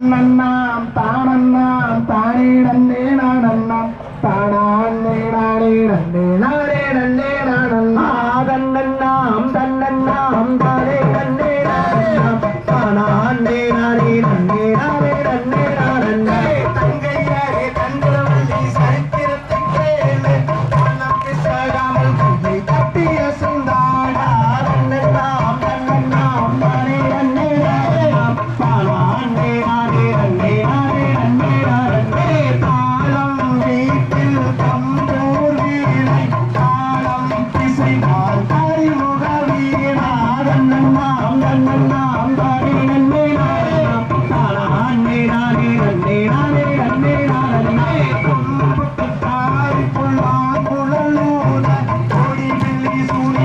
நன்னாம் தானன்னாம் தானே நன்னே நான் அண்ணாம் தானா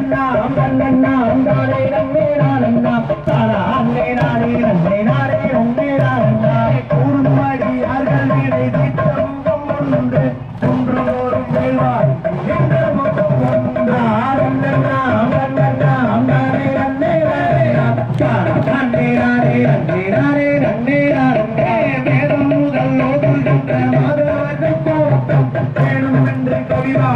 நன்னா நன்னா நாளே நன்னே நானன்னா தாரா அன்னை நாளே நன்னை நாளே உன்னே நானன்னா கூறும்படி யார்கள் நினைத்து தங்கம் ஒன்று குன்றோரும் வேள்வாய் என்ற முகம் வேணும் என்று கவிவா